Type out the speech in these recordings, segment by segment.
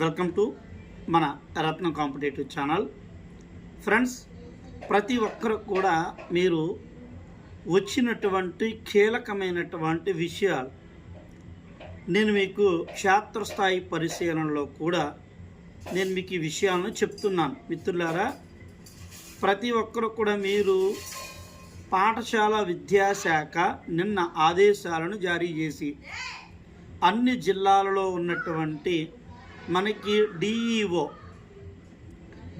Welcome to మన రత్నం competitive channel. Friends ప్రతి ఒక్కరు కూడా మీరు వచ్చినటువంటి కీలకమైనటువంటి విషయాలు నేను మీకు క్షేత్రస్థాయి పరిశీలనలో కూడా నేను మీకు ఈ విషయాలను చెప్తున్నాను. మిత్రులారా ప్రతి ఒక్కరు కూడా మీరు పాఠశాల విద్యాశాఖ నిన్న ఆదేశాలను జారీ చేసి అన్ని జిల్లాలలో ఉన్నటువంటి మనకి DEO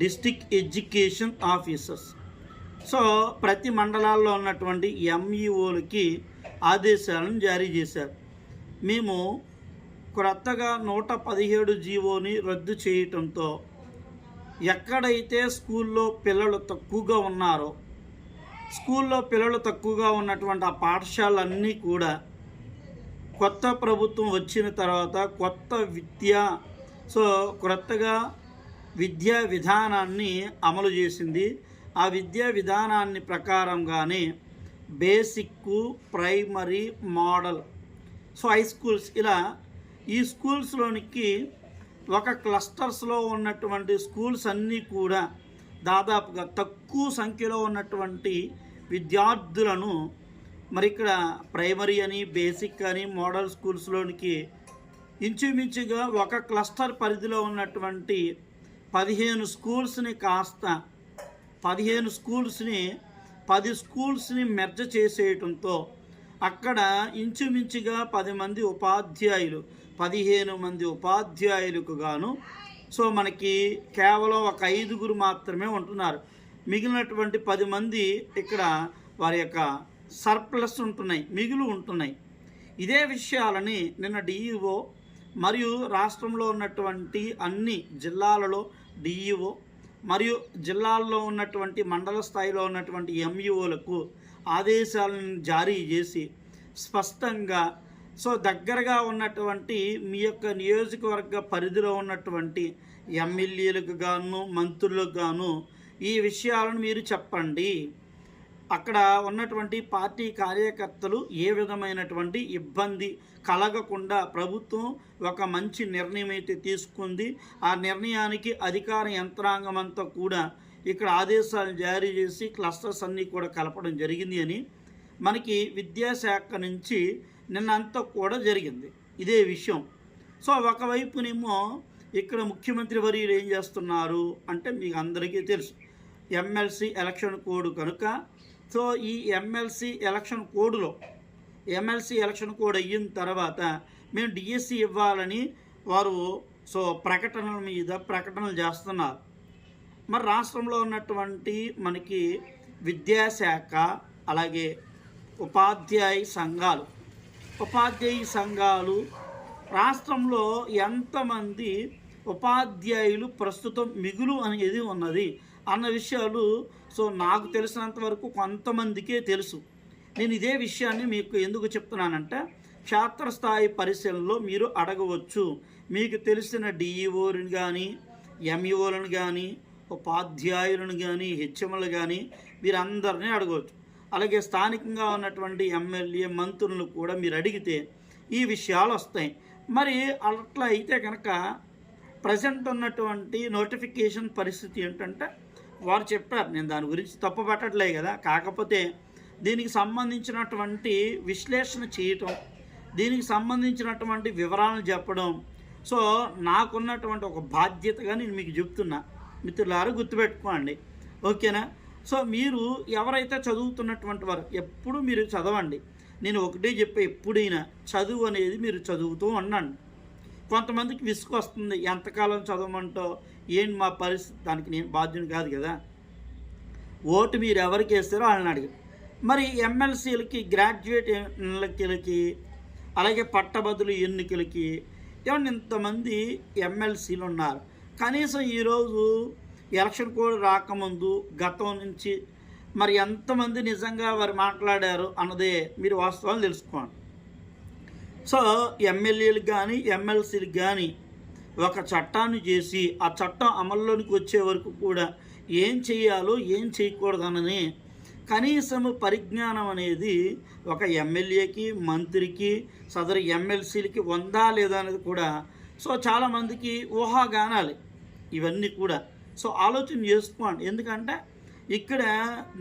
district education officers so ప్రతి మండలాల్లో ఉన్నటువంటి ఎంఈఓలకి ఆదేశాలను జారీ చేశారు. మేము క్రొత్తగా నూట పదిహేడు జీవోని రద్దు చేయటంతో ఎక్కడైతే స్కూల్లో పిల్లలు తక్కువగా ఉన్నారో స్కూల్లో పిల్లలు తక్కువగా ఉన్నటువంటి ఆ పాఠశాలన్నీ కూడా కొత్త ప్రభుత్వం వచ్చిన తర్వాత కొత్త విద్య సో క్రొత్తగా విద్యా విధానాన్ని అమలు చేసింది. ఆ విద్యా విధానాన్ని ప్రకారంగానే basic primary model. So high schools ఇలా ఈ స్కూల్స్లోనికి ఒక క్లస్టర్స్లో ఉన్నటువంటి స్కూల్స్ అన్నీ కూడా దాదాపుగా తక్కువ సంఖ్యలో ఉన్నటువంటి విద్యార్థులను మరి ఇక్కడ ప్రైమరీ అని బేసిక్ అని మోడల్ స్కూల్స్లోనికి ఇంచుమించుగా ఒక క్లస్టర్ పరిధిలో ఉన్నటువంటి పదిహేను స్కూల్స్ని కాస్త పదిహేను స్కూల్స్ని పది స్కూల్స్ని మెర్జ చేసేయటంతో అక్కడ ఇంచుమించుగా పది మంది ఉపాధ్యాయులు పదిహేను మంది ఉపాధ్యాయులకు గాను సో మనకి కేవలం ఒక ఐదుగురు మాత్రమే ఉంటున్నారు. మిగిలినటువంటి పది మంది ఇక్కడ వారి యొక్క సర్ప్లస్ ఉంటున్నాయి మిగులు ఉంటున్నాయి. ఇదే విషయాలని నిన్న డిఈఓ మరియు రాష్ట్రంలో ఉన్నటువంటి అన్ని జిల్లాలలో డిఈఓ మరియు జిల్లాల్లో ఉన్నటువంటి మండల స్థాయిలో ఉన్నటువంటి ఎంఈఓలకు ఆదేశాలను జారీ చేసి స్పష్టంగా సో దగ్గరగా ఉన్నటువంటి మీ యొక్క నియోజకవర్గ పరిధిలో ఉన్నటువంటి ఎమ్మెల్యేలకు గాను మంత్రులకు గాను ఈ విషయాలను మీరు చెప్పండి. అక్కడ ఉన్నటువంటి పార్టీ కార్యకర్తలు ఏ విధమైనటువంటి ఇబ్బంది కలగకుండా ప్రభుత్వం ఒక మంచి నిర్ణయం అయితే తీసుకుంది. ఆ నిర్ణయానికి అధికార యంత్రాంగం అంతా కూడా ఇక్కడ ఆదేశాలు జారీ చేసి క్లస్టర్స్ అన్నీ కూడా కలపడం జరిగింది అని మనకి విద్యాశాఖ నుంచి నిన్నంతా కూడా జరిగింది. ఇదే విషయం. సో ఒకవైపునేమో ఇక్కడ ముఖ్యమంత్రి వర్యులు ఏం చేస్తున్నారు అంటే మీకు అందరికీ తెలుసు. ఎమ్మెల్సీ ఎలక్షన్ కోడ్ కనుక సో ఈ ఎమ్మెల్సీ ఎలక్షన్ కోడ్లో ఎమ్మెల్సీ ఎలక్షన్ కోడ్ అయిన తర్వాత మేము డిఎస్సి ఇవ్వాలని వారు సో ప్రకటనల మీద ప్రకటనలు చేస్తున్నారు. మరి రాష్ట్రంలో ఉన్నటువంటి మనకి విద్యాశాఖ అలాగే ఉపాధ్యాయ సంఘాలు ఉపాధ్యాయ సంఘాలు రాష్ట్రంలో ఎంతమంది ఉపాధ్యాయులు ప్రస్తుతం మిగులు అనేది ఉన్నది అన్న విషయాలు సో నాకు తెలిసినంత వరకు కొంతమందికే తెలుసు. నేను ఇదే విషయాన్ని మీకు ఎందుకు చెప్తున్నానంటే క్షేత్రస్థాయి పరిశీలనలో మీరు అడగవచ్చు. మీకు తెలిసిన డిఈఓలను కానీ ఎంఈఓలను కానీ ఉపాధ్యాయులను కానీ హెచ్ఎంలు కానీ వీరందరినీ అడగవచ్చు. అలాగే స్థానికంగా ఉన్నటువంటి ఎమ్మెల్యే మంత్రులను కూడా మీరు అడిగితే ఈ విషయాలు వస్తాయి. మరి అట్లా అయితే కనుక ప్రజెంట్ ఉన్నటువంటి నోటిఫికేషన్ పరిస్థితి ఏంటంటే వారు చెప్పారు నేను దాని గురించి తప్పు పెట్టట్లే కదా. కాకపోతే దీనికి సంబంధించినటువంటి విశ్లేషణ చేయటం దీనికి సంబంధించినటువంటి వివరాలను చెప్పడం. సో నాకున్నటువంటి ఒక బాధ్యతగా నేను మీకు చెప్తున్నా. మిత్రులారు గుర్తుపెట్టుకోండి. ఓకేనా? సో మీరు ఎవరైతే చదువుతున్నటువంటి వారు ఎప్పుడు మీరు చదవండి. నేను ఒకటే చెప్పే ఎప్పుడైనా చదువు అనేది మీరు చదువుతూ ఉండండి. కొంతమందికి విసుగు వస్తుంది. ఎంతకాలం చదవమంటో ఏంటి మా పరిస్థితి? దానికి నేను బాధ్యుని కాదు కదా. ఓటు మీరు ఎవరికి వేస్తారో వాళ్ళని అడిగి మరి ఎమ్మెల్సీలకి గ్రాడ్యుయేట్ ఎన్నికలకి అలాగే పట్టభద్రుల ఎన్నికలకి ఏమన్నా ఇంతమంది ఎమ్మెల్సీలు ఉన్నారు. కనీసం ఈరోజు ఎలక్షన్ కోడ్ రాకముందు గతం నుంచి మరి ఎంతమంది నిజంగా వారు మాట్లాడారు అన్నదే మీరు వాస్తవాలు తెలుసుకోండి. సో ఎమ్మెల్యేలకు కానీ ఎమ్మెల్సీలకు కానీ ఒక చట్టాన్ని చేసి ఆ చట్టం అమల్లోనికి వచ్చే వరకు కూడా ఏం చేయాలో ఏం చేయకూడదనని కనీసం పరిజ్ఞానం అనేది ఒక ఎమ్మెల్యేకి మంత్రికి సదరు ఎమ్మెల్సీలకి ఉందా లేదా అనేది కూడా సో చాలామందికి ఊహాగానాలు ఇవన్నీ కూడా. సో ఆలోచన చేసుకోండి. ఎందుకంటే ఇక్కడ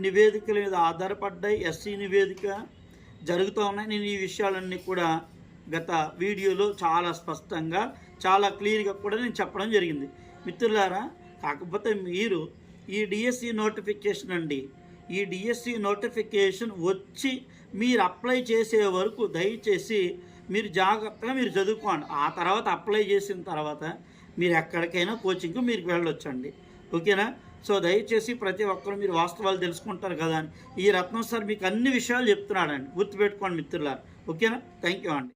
నివేదికల మీద ఆధారపడ్డాయి ఎస్సీ నివేదిక జరుగుతూ ఉన్నాయి. నేను ఈ విషయాలన్నీ కూడా గత వీడియోలో చాలా స్పష్టంగా చాలా క్లియర్గా కూడా నేను చెప్పడం జరిగింది. మిత్రులారా కాకపోతే మీరు ఈ డిఎస్సి నోటిఫికేషన్ అండి. ఈ డిఎస్సి నోటిఫికేషన్ వచ్చి మీరు అప్లై చేసే వరకు దయచేసి మీరు జాగ్రత్తగా మీరు చదువుకోండి. ఆ తర్వాత అప్లై చేసిన తర్వాత మీరు ఎక్కడికైనా కోచింగ్కి మీరు వెళ్ళొచ్చండి. ఓకేనా? సో దయచేసి ప్రతి ఒక్కరు మీరు వాస్తవాలు తెలుసుకుంటారు కదా అని. ఈ రత్నం సార్ మీకు అన్ని విషయాలు చెప్తున్నాడండి. గుర్తుపెట్టుకోండి మిత్రులారు. ఓకేనా? థ్యాంక్ యూ అండి.